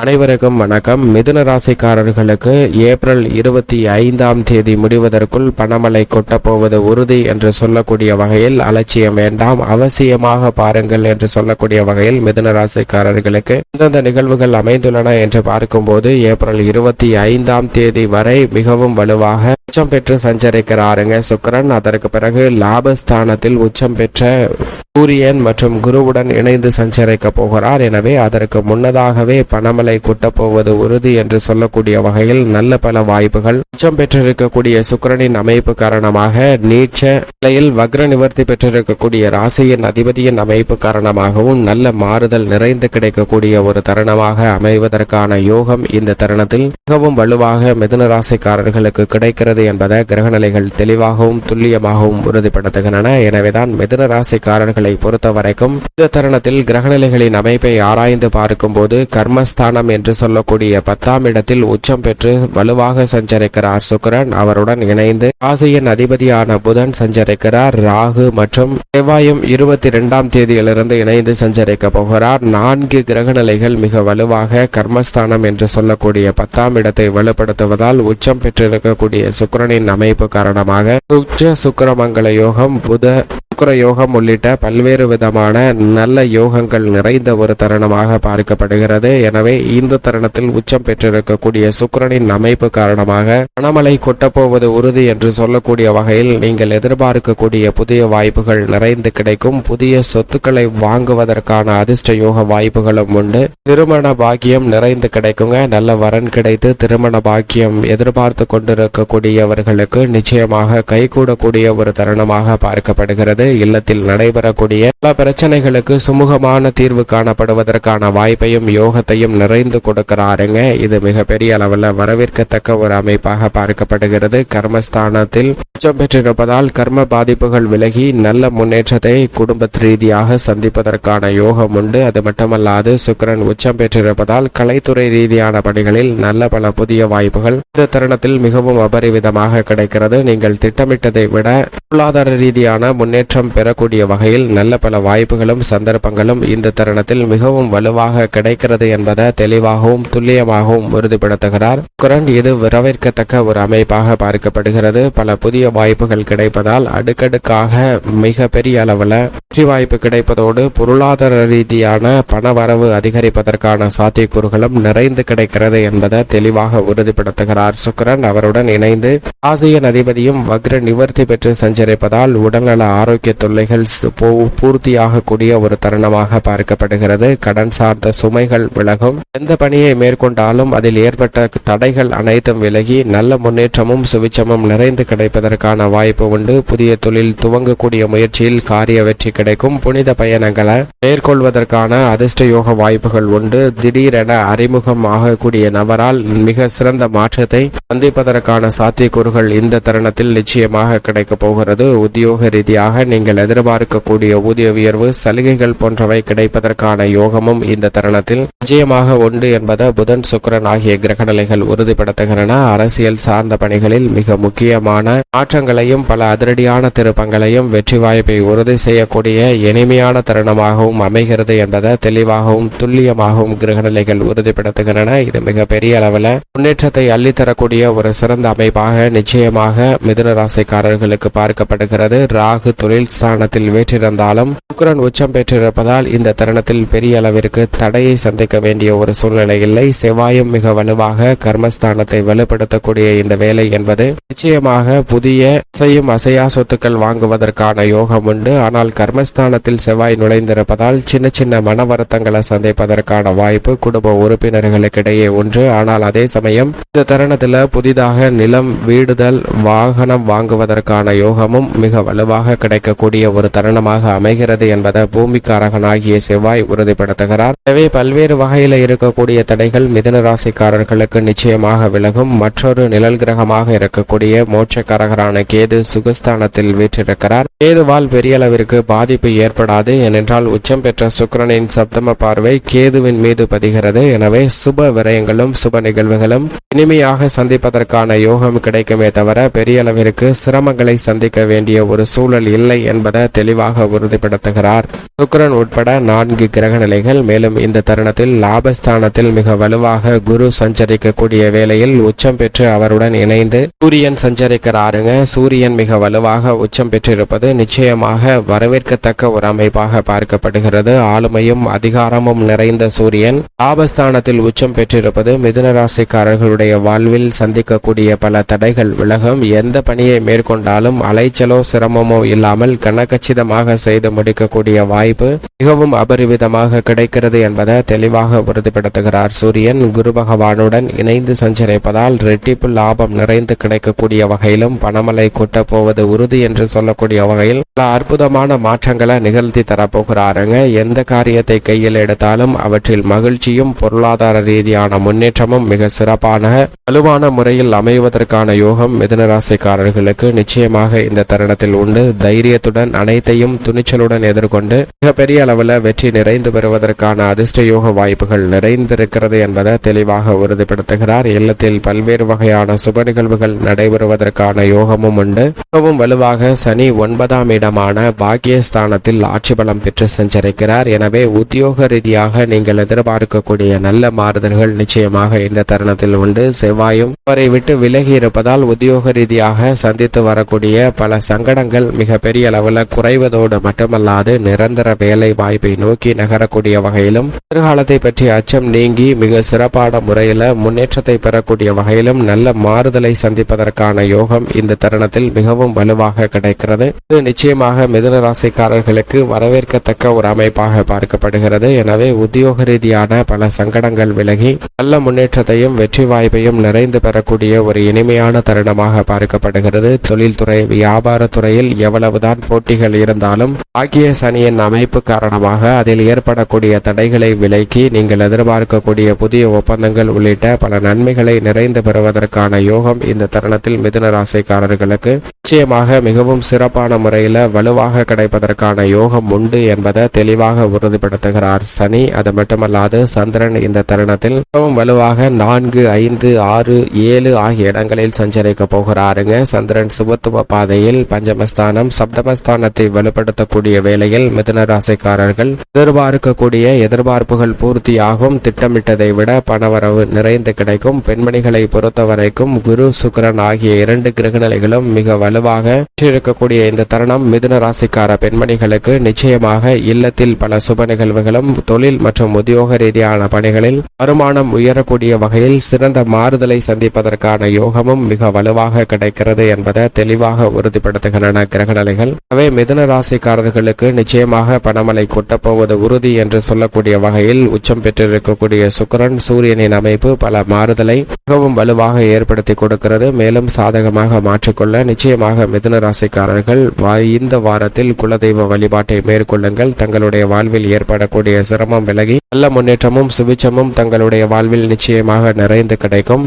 அனைவருக்கும் வணக்கம். மிதுன ராசிக்காரர்களுக்கு ஏப்ரல் இருபத்தி ஐந்தாம் தேதி முடிவதற்குள் பணமலை கொட்டப்போவது உறுதி என்று சொல்லக்கூடிய வகையில் அலட்சியம் வேண்டாம். அவசியமாக பாருங்கள் என்று சொல்லக்கூடிய வகையில் மிதுன ராசிக்காரர்களுக்கு எந்தெந்த நிகழ்வுகள் அமைந்துள்ளன என்று பார்க்கும்போது ஏப்ரல் இருபத்தி ஐந்தாம் தேதி வரை மிகவும் வலுவாக உச்சம் பெற்று சஞ்சரிக்கிறாருங்க. சுக்கரன் அதற்கு பிறகு லாபஸ்தானத்தில் உச்சம் பெற்ற சூரியன் மற்றும் குருவுடன் இணைந்து சஞ்சரிக்க போகிறார். எனவே அதற்கு முன்னதாகவே பணமலை குட்டப்போவது உறுதி என்று சொல்லக்கூடிய வகையில் நல்ல பல வாய்ப்புகள். உச்சம் பெற்றிருக்கக்கூடிய சுக்கரனின் அமைப்பு காரணமாக நீச்ச நிலையில் வக்ர நிவர்த்தி பெற்றிருக்கக்கூடிய ராசியின் அதிபதியின் அமைப்பு காரணமாகவும் நல்ல மாறுதல் நிறைந்து கிடைக்கக்கூடிய ஒரு தருணமாக அமைவதற்கான யோகம் இந்த தருணத்தில் மிகவும் வலுவாக மிதுன ராசிக்காரர்களுக்கு கிடைக்கிறது என்பதை கிரகநிலைகள் தெளிவாகவும் துல்லியமாகவும் உறுதிப்படுத்துகின்றன. எனவேதான் மிதுன ராசிக்காரர்களை பொறுத்தவரைக்கும் இந்த தருணத்தில் கிரகநிலைகளின் அமைப்பை ஆராய்ந்து பார்க்கும்போது கர்மஸ்தானம் என்று சொல்லக்கூடிய பத்தாம் இடத்தில் உச்சம் பெற்று வலுவாக சஞ்சரிக்கிறார் சுக்கிரன். அவருடன் இணைந்து ராசியின் அதிபதியான புதன் சஞ்சரிக்கிறார். ராகு மற்றும் செவ்வாயும் இருபத்தி இரண்டாம் தேதியிலிருந்து இணைந்து சஞ்சரிக்க போகிறார். நான்கு கிரக நிலைகள் மிக வலுவாக கர்மஸ்தானம் என்று சொல்லக்கூடிய பத்தாம் இடத்தை வலுப்படுத்துவதால் உச்சம் பெற்றிருக்கக்கூடிய சுக்கிரனின் அமைப்பு காரணமாக உச்ச சுக்கரமங்கல யோகம் புத சுக்கிர யோகம் உள்ளிட்ட பல்வேறு விதமான நல்ல யோகங்கள் நிறைந்த ஒரு தருணமாக பார்க்கப்படுகிறது. எனவே இந்த தருணத்தில் உச்சம் பெற்றிருக்கக்கூடிய சுக்கரனின் அமைப்பு காரணமாக பணமழை கொட்டப்போவது உறுதி என்று சொல்லக்கூடிய வகையில் நீங்கள் எதிர்பார்க்கக்கூடிய புதிய வாய்ப்புகள் நிறைந்து கிடைக்கும். புதிய சொத்துக்களை வாங்குவதற்கான அதிர்ஷ்ட யோக வாய்ப்புகளும் உண்டு. திருமண பாக்கியம் நிறைந்து கிடைக்குங்க. நல்ல வரன் கிடைத்து திருமண பாக்கியம் எதிர்பார்த்து கொண்டிருக்கக்கூடியவர்களுக்கு நிச்சயமாக கைகூடக்கூடிய ஒரு தருணமாக பார்க்கப்படுகிறது. இல்லத்தில் நடைபெறக்கூடிய பல பிரச்சனைகளுக்கு சுமூகமான தீர்வு காணப்படுவதற்கான வாய்ப்பையும் யோகத்தையும் நிறைந்து கொடுக்கிறாருங்க. இது மிகப்பெரிய அளவில் வரவேற்கத்தக்க ஒரு அமைப்பாக பார்க்கப்படுகிறது. கர்மஸ்தானத்தில் உச்சம் பெற்றிருப்பதால் கர்ம பாதிப்புகள் விலகி நல்ல முன்னேற்றத்தை குடும்ப ரீதியாக சந்திப்பதற்கான யோகம் உண்டு. அது மட்டுமல்லாது சுக்கிரன் உச்சம் பெற்றிருப்பதால் கலைத்துறை ரீதியான பணிகளில் நல்ல பல புதிய வாய்ப்புகள் இந்த தருணத்தில் மிகவும் அபரிவிதமாக கிடைக்கிறது. நீங்கள் திட்டமிட்டதை விட பொருளாதார ரீதியான முன்னேற்றம் பெறக்கூடிய வகையில் நல்ல பல வாய்ப்புகளும் சந்தர்ப்பங்களும் இந்த தருணத்தில் மிகவும் வலுவாக கிடைக்கிறது என்பதை தெளிவாகவும் துல்லியமாகவும் உறுதிப்படுத்துகிறார். குரன் இது வரவேற்கத்தக்க ஒரு அமைப்பாக பார்க்கப்படுகிறது. பல புதிய வாய்ப்புகள் கிடைப்பதால் அடுக்கடுக்காக மிக பெரிய அளவில் வெற்றி வாய்ப்பு கிடைப்பதோடு பொருளாதார ரீதியான பணவரவு அதிகரிப்பதற்கான சாத்தியக்கூறுகளும் நிறைந்து கிடைக்கிறது என்பதை தெளிவாக உறுதிப்படுத்துகிறார் சுக்கரன். அவருடன் இணைந்து ஆசியன் அதிபதியும் வக்ர நிவர்த்தி பெற்று சஞ்சரிப்பதால் உடல்நல ஆரோக்கிய தொல்லைகள் பூர்த்தியாகக்கூடிய ஒரு தருணமாக பார்க்கப்படுகிறது. கடன் சார்ந்த சுமைகள் விலகும். எந்த பணியை மேற்கொண்டாலும் அதில் ஏற்பட்ட தடைகள் அனைத்தும் விலகி நல்ல முன்னேற்றமும் சுவிச்சமும் நிறைந்து கிடைப்பதற்கான வாய்ப்பு உண்டு. புதிய தொழில் துவங்கக்கூடிய முயற்சியில் காரிய வெற்றி கிடைக்கும். புனித பயணங்களை மேற்கொள்வதற்கான அதிர்ஷ்ட யோக வாய்ப்புகள் உண்டு. திடீரென அறிமுகம் ஆகக்கூடிய நபரால் மிக சிறந்த மாற்றத்தை சந்திப்பதற்கான சாத்தியக்கூறுகள் இந்த தருணத்தில் நிச்சயமாக கிடைக்கப் போகிறது. உத்தியோக ரீதியாக நீங்கள் எதிர்பார்க்கக்கூடிய ஊதிய உயர்வு சலுகைகள் போன்றவை கிடைப்பதற்கான யோகமும் இந்த தருணத்தில் நிச்சயமாக உண்டு என்பதை புதன் சுக்கிரன் ஆகிய கிரகநிலைகள் உறுதிப்படுத்துகின்றன. அரசியல் சார்ந்த பணிகளில் மிக முக்கியமான மாற்றங்களையும் பல அதிரடியான திருப்பங்களையும் வெற்றி வாய்ப்பை உறுதி செய்யக்கூடிய இனிமையான தருணமாகவும் அமைகிறது என்பதை தெளிவாகவும் துல்லியமாகவும் கிரகநிலைகள் உறுதிப்படுத்துகின்றன. இது மிகப்பெரிய அளவில் முன்னேற்றத்தை அள்ளித்தரக்கூடிய ஒரு சிறந்த அமைப்பாக நிச்சயமாக மிதுன ராசிக்காரர்களுக்கு பார்க்கப்படுகிறது. ராகு தொழில் ஸ்தானத்தில் வேற்றிருந்தாலும் சுக்கிரன் உச்சம் பெற்றிருப்பதால் இந்த தருணத்தில் பெரிய அளவிற்கு தடையை சந்திக்க வேண்டிய ஒரு சூழ்நிலை இல்லை. செவ்வாயும் மிக வலுவாக கர்மஸ்தானத்தை வலுப்படுத்தக்கூடிய இந்த வேலை என்பது நிச்சயமாக புதிய அசையும் அசையா சொத்துக்கள் வாங்குவதற்கான யோகம் உண்டு. ஆனால் கர்மஸ்தானத்தில் செவ்வாய் நுழைந்திருப்பதால் சின்ன சின்ன மன வருத்தங்களை சந்திப்பதற்கான வாய்ப்பு குடும்ப உறுப்பினர்களுக்கிடையே ஒன்று ஆனால் அதே சமயம் இந்த தருணத்தில் புதிதாக நிலம் வீடுதல் வாகனம் வாங்குவதற்கான யோகமும் மிக வலுவாக கிடைக்கக்கூடிய ஒரு தருணமாக அமைகிறது என்பதை பூமிக்காரகனாகிய செவ்வாய் உறுதிப்படுத்துகிறார். எனவே பல்வேறு வகையில் இருக்கக்கூடிய தடைகள் மிதன ராசிக்காரர்களுக்கு நிச்சயமாக விலகும். மற்றொரு நிழல் கிரகமாக இருக்கக்கூடிய மோட்சக்காரகரான கேது சுகஸ்தானத்தில் வீற்றிருக்கிறார். கேதுவால் பெரிய அளவிற்கு பாதிப்பு ஏற்படாது. ஏனென்றால் உச்சம் பெற்ற சுக்கரனின் சப்தம பார்வை கேதுவின் மீது பதிகிறது. எனவே சுப விரயங்களும் சுப நிகழ்வுகளும் இனிமையாக சந்திப்பதற்கான யோகம் கிடைக்குமே தவிர பெரிய அளவிற்கு சிரமங்களை சந்திக்க வேண்டிய ஒரு சூழல் இல்லை என்பதை தெளிவாக உறுதிப்படுத்துகிறார். சுக்கிரன் உட்பட நான்கு கிரக நிலைகள் மேலும் இந்த தருணத்தில் லாபஸ்தானத்தில் மிக வலுவாக குரு சஞ்சரிக்கக்கூடிய வேளையில் உச்சம் பெற்று அவருடன் இணைந்து சூரியன் சஞ்சரிக்கிறாருங்க. சூரியன் மிக வலுவாக உச்சம் பெற்றிருப்பது நிச்சயமாக வரவேற்கத்தக்க ஒரு அமைப்பாக பார்க்கப்படுகிறது. ஆளுமையும் அதிகாரமும் நிறைந்த சூரியன் லாபஸ்தானத்தில் உச்சம் பெற்றிருப்பது மிதுன ராசிக்காரர்களுடைய வாழ்வில் சந்திக்கக்கூடிய பல தடைகள் விலகும் எந்த பணியை மேற்கொண்டாலும் அலைச்சலோ சிரமமோ இல்லாமல் கனகச்சிதமாக செய்து முடிக்கக்கூடிய வாய்ப்பு மிகவும் அபரிவிதமாக கிடைக்கிறது என்பதை தெளிவாக உறுதிப்படுத்துகிறார் சூரியன். குரு பகவானுடன் இணைந்து சஞ்சரிப்பதால் ரெட்டிப்பு லாபம் நிறைந்து கிடைக்கக்கூடிய வகையிலும் பணமலை கொட்டப்போவது உறுதி என்று சொல்லக்கூடிய வகையில் பல அற்புதமான மாற்றங்களை நிகழ்த்தி தரப்போகிறாருங்க. எந்த காரியத்தை கையில் எடுத்தாலும் அவற்றில் மகிழ்ச்சியும் பொருளாதார ரீதியான முன்னேற்றமும் மிக சிறப்பான வலுவான முறையில் அமைவதற்கான யோகம் மிதனராசிக்காரர்களுக்கு நிச்சயமாக இந்த தருணத்தில் உண்டு. தைரிய தைரியத்துடன் அனைத்தையும் துணிச்சலுடன் எதிர்கொண்டு மிகப்பெரிய அளவில் வெற்றி நிறைந்து பெறுவதற்கான அதிர்ஷ்டயோக வாய்ப்புகள் நிறைந்திருக்கிறது என்பதை தெளிவாக உறுதிப்படுத்துகிறார். இல்லத்தில் பல்வேறு வகையான சுப நிகழ்வுகள் நடைபெறுவதற்கான யோகமும் உண்டு. மிகவும் வலுவாக சனி ஒன்பதாம் இடமான பாக்கியஸ்தானத்தில் ஆட்சி பலம் பெற்று சென்றிருக்கிறார் எனவே உத்தியோக ரீதியாக நீங்கள் எதிர்பார்க்கக்கூடிய நல்ல மாறுதல்கள் நிச்சயமாக இந்த தருணத்தில் உண்டு. செவ்வாயும் அவரை விட்டு விலகி இருப்பதால் உத்தியோக ரீதியாக சந்தித்து வரக்கூடிய பல சங்கடங்கள் மிக பெரிய அளவில் குறைவதோடு மட்டுமல்லாது நிரந்தர வேலை வாய்ப்பை நோக்கி நகரக்கூடிய வகையிலும் எதிர்காலத்தை பற்றிய அச்சம் நீங்கி மிக சிறப்பான முறையில் முன்னேற்றத்தை பெறக்கூடிய வகையிலும் நல்ல மாறுதலை சந்திப்பதற்கான யோகம் இந்த தருணத்தில் மிகவும் வலுவாக கிடைக்கிறது. இது நிச்சயமாக மிதுன ராசிக்காரர்களுக்கு வரவேற்கத்தக்க ஒரு அமைப்பாக பார்க்கப்படுகிறது. எனவே உத்தியோக ரீதியான பல சங்கடங்கள் விலகி நல்ல முன்னேற்றத்தையும் வெற்றி வாய்ப்பையும் நிறைந்து பெறக்கூடிய ஒரு இனிமையான தருணமாக பார்க்கப்படுகிறது. தொழில்துறை வியாபாரத்துறையில் எவ்வளவுதான் போட்டிகள் இருந்தாலும் ஆகிய சனியின் அமைப்பு காரணமாக அதில் ஏற்படக்கூடிய தடைகளை விலக்கி நீங்கள் எதிர்பார்க்கக்கூடிய புதிய ஒப்பந்தங்கள் உள்ளிட்ட பல நன்மைகளை நிறைந்து பெறுவதற்கான யோகம் இந்த தருணத்தில் மிதுன ராசிக்காரர்களுக்கு நிச்சயமாக மிகவும் சிறப்பான முறையில் வலுவாக கிடைப்பதற்கான யோகம் உண்டு என்பதை தெளிவாக உறுதிப்படுத்துகிறார் சனி. அது மட்டுமல்லாது சந்திரன் இந்த தருணத்தில் மிகவும் வலுவாக நான்கு ஐந்து ஆறு ஏழு ஆகிய இடங்களில் சஞ்சரிக்க போகிறாருங்க. சந்திரன் சுபத்துவ பாதையில் பஞ்சமஸ்தானம் பிரதமஸ்தானத்தை வலுப்படுத்தக்கூடிய வேளையில் மிதுன ராசிக்காரர்கள் எதிர்பார்க்கக்கூடிய எதிர்பார்ப்புகள் பூர்த்தியாகும். திட்டமிட்டதை விட பணவரவு நிறைந்து கிடைக்கும். பெண்மணிகளை பொறுத்தவரைக்கும் குரு சுக்கரன் ஆகிய இரண்டு கிரகநிலைகளும் மிக வலுவாக இருக்கக்கூடிய இந்த தருணம். மிதுன ராசிக்கார பெண்மணிகளுக்கு நிச்சயமாக இல்லத்தில் பல சுப நிகழ்வுகளும் தொழில் மற்றும் உத்தியோக ரீதியான பணிகளில் வருமானம் உயரக்கூடிய வகையில் சிறந்த மாறுதலை சந்திப்பதற்கான யோகமும் மிக வலுவாக கிடைக்கிறது என்பதை தெளிவாக உறுதிப்படுத்துகின்றன கிரகநிலைகள். எனவே மிதுன ராசிக்காரர்களுக்கு நிச்சயமாக பணமலை கொட்டப்போவது உறுதி என்று சொல்லக்கூடிய வகையில் உச்சம் பெற்றிருக்கக்கூடிய சுக்கரன் சூரியனின் அமைப்பு பல மாறுதலை மிகவும் வலுவாக ஏற்படுத்தி கொடுக்கிறது. மேலும் சாதகமாக மாற்றிக்கொள்ள நிச்சயமாக மிதுன ராசிக்காரர்கள் இந்த வாரத்தில் குலதெய்வ வழிபாட்டை மேற்கொள்ளுங்கள். தங்களுடைய வாழ்வில் ஏற்படக்கூடிய சிரமம் விலகி நல்ல முன்னேற்றமும் சுபிச்சமும் தங்களுடைய வாழ்வில் நிச்சயமாக நிறைந்து கிடைக்கும்.